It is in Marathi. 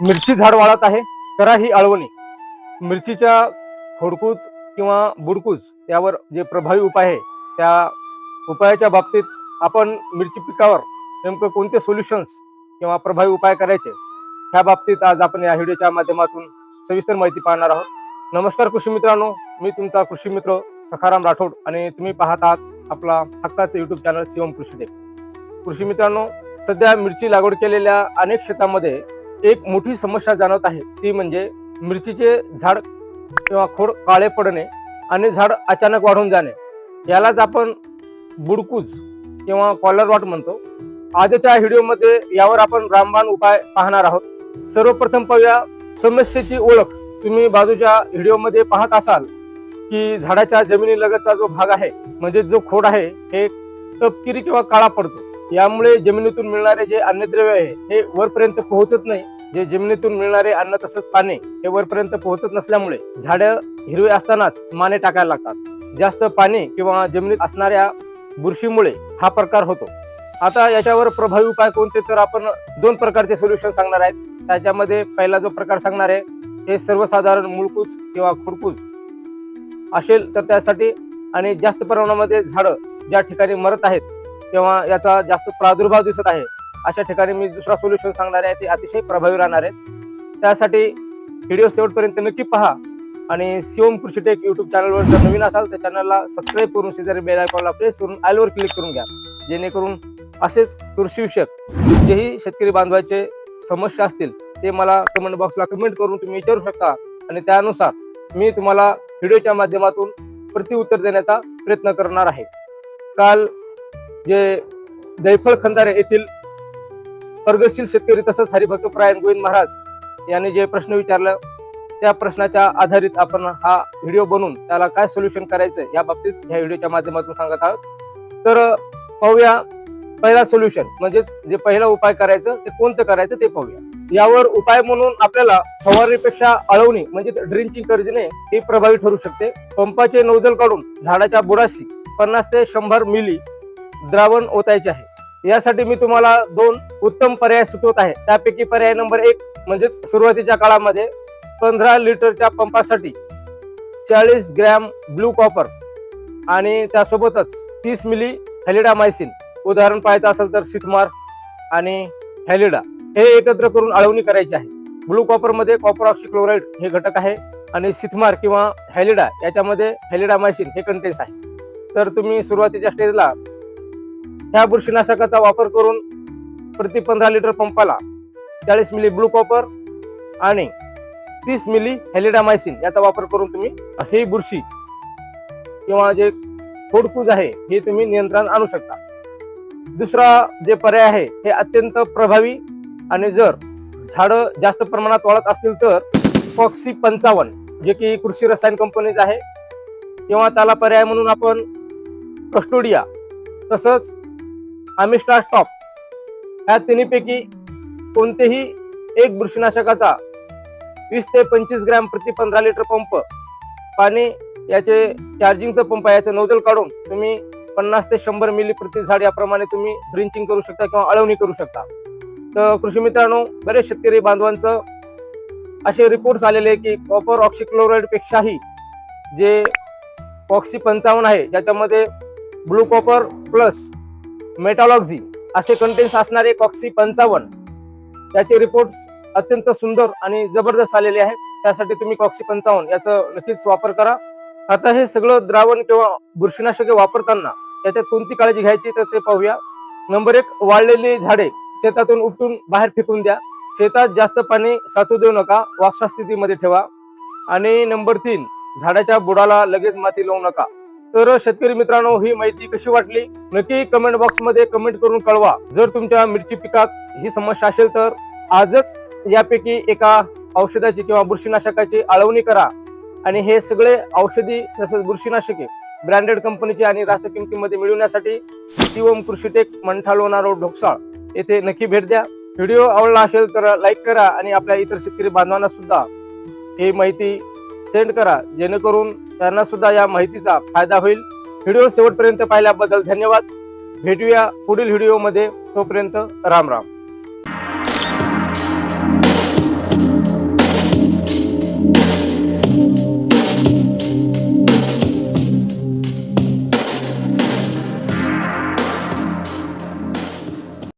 मिरची झाड वाढत आहे करा ही अळवणी. मिरचीच्या खोडकूज किंवा बुडकूज त्यावर जे प्रभावी उपाय आहे त्या उपायाच्या बाबतीत आपण मिरची पिकावर नेमकं कोणते सोल्युशन्स किंवा प्रभावी उपाय करायचे ह्या बाबतीत आज आपण या व्हिडिओच्या माध्यमातून सविस्तर माहिती पाहणार आहोत. नमस्कार कृषी मित्रांनो मी तुमचा कृषी मित्र सखाराम राठोड आणि तुम्ही पाहत आहात आपला हक्काचं युट्यूब चॅनल शिवम कृषी टेक कृषी मित्रांनो सध्या मिरची लागवड केलेल्या अनेक शेतामध्ये एक मोठी समस्या जाणवत आहे. ती म्हणजे मिरचीचे झाड किंवा खोड काळे पडणे आणि झाड अचानक वाढून जाणे. यालाच आपण बुडकूज किंवा कॉलर रॉट म्हणतो. आजच्या व्हिडिओमध्ये यावर आपण रामबाण उपाय पाहणार आहोत. सर्वप्रथम पाहूया समस्येची ओळख. तुम्ही बाजूच्या व्हिडिओमध्ये पाहत असाल की झाडाच्या जमिनीलगतचा जो भाग आहे म्हणजे जो खोड आहे हे तपकिरी किंवा काळा पडतो. यामुळे जमिनीतून मिळणारे जे अन्नद्रव्य आहे हे वरपर्यंत पोहोचत नाही. जे जमिनीतून मिळणारे अन्न तसंच पाणी हे वरपर्यंत पोहोचत नसल्यामुळे झाडं हिरवे असतानाच माने टाकायला लागतात. जास्त पाणी किंवा जमिनीत असणाऱ्या बुरशीमुळे हा प्रकार होतो. आता याच्यावर प्रभावी उपाय कोणते तर आपण दोन प्रकारचे सोल्युशन सांगणार आहेत. त्याच्यामध्ये पहिला जो प्रकार सांगणार आहे हे सर्वसाधारण मुळकूज किंवा खुडकूज असेल तर त्यासाठी आणि जास्त प्रमाणामध्ये झाडं ज्या ठिकाणी मरत आहेत किंवा याचा जास्त प्रादुर्भाव दिसत आहे. अशा ठिकाणी मी दुसरा सोल्युशन सांगणार आहे ते अतिशय प्रभावी राहणार आहेत. त्यासाठी व्हिडिओ शेवटपर्यंत नक्की पहा आणि शिवम कृषी टेक युट्यूब चॅनलवर जर नवीन असाल तर चॅनलला सबस्क्राईब करून शेजारी बेल आयकॉनला प्रेस करून आयलवर क्लिक करून घ्या. जेणेकरून असेच कृषीविषयक जेही शेतकरी बांधवाचे समस्या असतील ते मला कमेंट बॉक्सला कमेंट करून तुम्ही विचारू शकता. आणि त्यानुसार मी तुम्हाला व्हिडिओच्या माध्यमातून प्रतिउत्तर देण्याचा प्रयत्न करणार आहे. काल जे दैफळ खंदारे येथील प्रगतशील शेतकरी तसंच हरिभक्त प्रायण गोविंद महाराज यांनी जे प्रश्न विचारला त्या प्रश्नाच्या आधारित आपण हा व्हिडिओ बनवून त्याला काय सोल्युशन करायचं या बाबतीत ह्या व्हिडिओच्या माध्यमातून सांगत आहोत. तर पाहूया पहिला सोल्युशन म्हणजेच जे पहिला उपाय करायचं ते कोणतं करायचं ते पाहूया. यावर उपाय म्हणून आपल्याला फवारणीपेक्षा अळवणी म्हणजेच ड्रिंचिंग करणे ही प्रभावी ठरू शकते. पंपाचे नोजल काढून झाडाच्या बुडाशी पन्नास ते शंभर मिली द्रावण ओतायचे आहे. यासाठी मी तुम्हाला दोन उत्तम पर्याय सुचवत आहे. त्यापैकी पर्याय नंबर एक म्हणजेच सुरुवातीच्या काळामध्ये पंधरा लिटरच्या पंपासाठी चाळीस ग्रॅम ब्लू कॉपर आणि त्यासोबतच तीस मिली हॅलिडामायसिन उदाहरण पाहायचं असेल तर सिथमार आणि हॅलिडा हे एकत्र करून अळवणी करायची आहे. ब्लू कॉपरमध्ये कॉपर ऑक्सिक्लोराईड हे घटक आहे आणि सिथमार किंवा हॅलिडा याच्यामध्ये हॅलिडामायसिन हे कंटेन्स आहे. तर तुम्ही सुरुवातीच्या स्टेजला ह्या बुरशीनाशकाचा वापर करून प्रति पंधरा लिटर पंपाला चाळीस मिली ब्लू कॉपर आणि तीस मिली हॅलिडामायसिन याचा वापर करून तुम्ही हे बुरशी किंवा जे खोडकूज आहे हे तुम्ही नियंत्रण आणू शकता. दुसरा जे पर्याय आहे हे अत्यंत प्रभावी आणि जर झाडं जास्त प्रमाणात वाढत असतील तर फॉक्सी पंचावन्न जे की कृषी रसायन कंपनीच आहे किंवा त्याला पर्याय म्हणून आपण कस्टोडिया तसंच आमिस्टा स्टॉप. ह्या तिन्हीपैकी कोणतेही एक बुरशीनाशकाचा वीस ते पंचवीस ग्रॅम प्रति पंधरा लिटर पंप पाणी याचे चार्जिंगचं पंप आहे याचं नोजल काढून तुम्ही पन्नास ते शंभर मिली प्रति झाड याप्रमाणे तुम्ही ड्रिंचिंग करू शकता किंवा अळवणी करू शकता. तर कृषी मित्रांनो बरेच शेतकरी बांधवांचं असे रिपोर्ट्स आलेले आहे की कॉपर ऑक्सिक्लोराईडपेक्षाही जे ऑक्सी पंचावन्न आहे ज्याच्यामध्ये ब्लू कॉपर प्लस मेटॉलॉजी असे कंटेन्स असणारे कॉक्सी पंचावन्न. त्याचे रिपोर्ट अत्यंत सुंदर आणि जबरदस्त आलेले आहे. त्यासाठी तुम्ही कॉक्सी पंचावन्न याचा नक्कीच वापर करा. आता हे सगळं द्रावण किंवा बुरशीनाशके वापरताना त्याच्यात कोणती काळजी घ्यायची तर ते पाहूया. नंबर एक वाळलेली झाडे. शेतातून उपटून बाहेर फेकून द्या. शेतात जास्त पाणी साचू देऊ नका. वापसा स्थितीमध्ये ठेवा. आणि नंबर तीन झाडाच्या बुडाला लगेच माती लावू नका. तर शेतकरी मित्रांनो ही माहिती कशी वाटली? नक्की कमेंट बॉक्समध्ये कमेंट करून कळवा. जर तुमच्या मिरची पिकात ही समस्या असेल तर आजच यापैकी एका औषधाची किंवा बुरशीनाशकाची आळवणी करा. आणि हे सगळे औषधी तसंच बुरशीनाशके ब्रँडेड कंपनीचे आणि रास्त किमतीमध्ये मिळवण्यासाठी शिवम कृषीटेक मंठा लोणा रोड ढोकसाळ येथे नक्की भेट द्या. व्हिडिओ आवडला असेल तर लाईक करा आणि आपल्या इतर शेतकरी बांधवांना सुद्धा ही माहिती सेंड करा जेणेकरून त्यांना सुद्धा या माहितीचा फायदा होईल. व्हिडिओ शेवटपर्यंत पाहिल्याबद्दल धन्यवाद. भेटूया पुढील व्हिडिओमध्ये. तोपर्यंत राम राम.